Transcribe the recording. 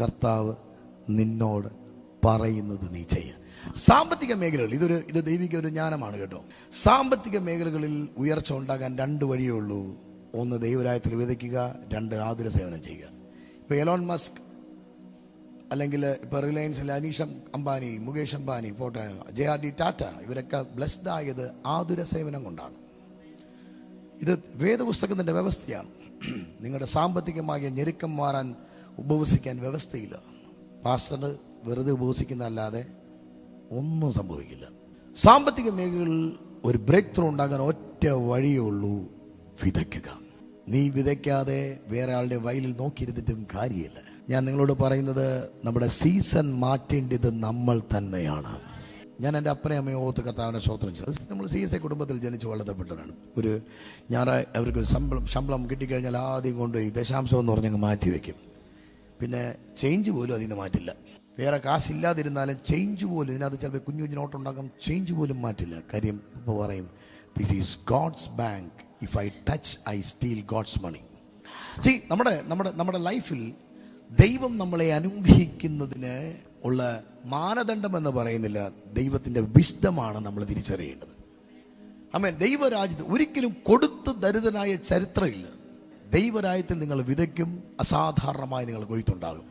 കർത്താവ് നിന്നോട് പറയുന്നത് നീ ചെയ്യുക സാമ്പത്തിക മേഖലകൾ ഇതൊരു ഇത് ദൈവിക ഒരു ജ്ഞാനമാണ് കേട്ടോ. സാമ്പത്തിക മേഖലകളിൽ ഉയർച്ച ഉണ്ടാകാൻ രണ്ട് വഴിയേ ഉള്ളൂ. ഒന്ന് ദൈവരായത്തിൽ വിതയ്ക്കുക രണ്ട് ആതുര സേവനം ചെയ്യുക. ഇപ്പൊ എലോൺ മസ്ക് അല്ലെങ്കിൽ ഇപ്പോൾ റിലയൻസിലെ അനീഷ് അംബാനി മുകേഷ് അംബാനി പോട്ടെ ജെ ആർ ഡി ടാറ്റ ഇവരൊക്കെ ബ്ലെസ്ഡ് ആയത് ആതുര സേവനം കൊണ്ടാണ്. ഇത് വേദപുസ്തകത്തിന്റെ വ്യവസ്ഥയാണ്. നിങ്ങളുടെ സാമ്പത്തികമായ ഞെരുക്കം മാറാൻ ഉപവസിക്കാൻ വ്യവസ്ഥയില്ല. പാസ്റ്റർ വെറുതെ ഉപവസിക്കുന്നതല്ലാതെ ഒന്നും സംഭവിക്കില്ല. സാമ്പത്തിക മേഖലകളിൽ ഒരു ബ്രേക്ക് ത്രൂ ഉണ്ടാകാൻ ഒറ്റ വഴിയേ ഉള്ളൂ വിതയ്ക്കുക. നീ വിതയ്ക്കാതെ വേറെ ആളുടെ വയലിൽ നോക്കിയിരുന്നിട്ടും കാര്യമില്ല. ഞാൻ നിങ്ങളോട് പറയുന്നത് നമ്മുടെ സീസൺ മാറ്റേണ്ടത് നമ്മൾ തന്നെയാണ്. ഞാൻ എന്റെ അപ്പനെ അമ്മയെ ഓർത്ത് കർത്താവിനെ സ്വോത്രം ചെയ്തു നമ്മൾ സി എസ് കുടുംബത്തിൽ ജനിച്ച് വളർത്തപ്പെട്ടവരാണ്. ഒരു ഞായറാഴ്ച അവർക്ക് ശമ്പളം ശമ്പളം കിട്ടിക്കഴിഞ്ഞാൽ ആദ്യം കൊണ്ട് ഈ ദശാംശം എന്ന് പറഞ്ഞങ്ങ് മാറ്റി വെക്കും പിന്നെ ചേഞ്ച് പോലും അതിൽ നിന്ന് മാറ്റില്ല. വേറെ കാശില്ലാതിരുന്നാലും ചേഞ്ച് പോലും ഇതിനകത്ത് ചിലപ്പോൾ കുഞ്ഞു കുഞ്ഞു നോട്ട് ഉണ്ടാക്കാം ചേഞ്ച് പോലും മാറ്റില്ല. കാര്യം ഇപ്പോൾ പറയും this is God's bank if I touch I steal God's money see നമ്മുടെ നമ്മുടെ നമ്മുടെ ലൈഫിൽ ദൈവം നമ്മളെ അനുഗ്രഹിക്കുന്നതിന് ഉള്ള മാനദണ്ഡം എന്ന് പറയുന്നില്ല ദൈവത്തിന്റെ വിശുദ്ധമാണ് നമ്മൾ തിരിച്ചറിയേണ്ടത്. അമ്മ ദൈവരാജ്യത്ത് ഒരിക്കലും കൊടുത്ത് ദരിദ്രനായ ചരിത്രമില്ല. ദൈവരാജ്യത്തിൽ നിങ്ങൾ വിതയ്ക്കും അസാധാരണമായി നിങ്ങൾ കൊയ്ത്തുണ്ടാകും.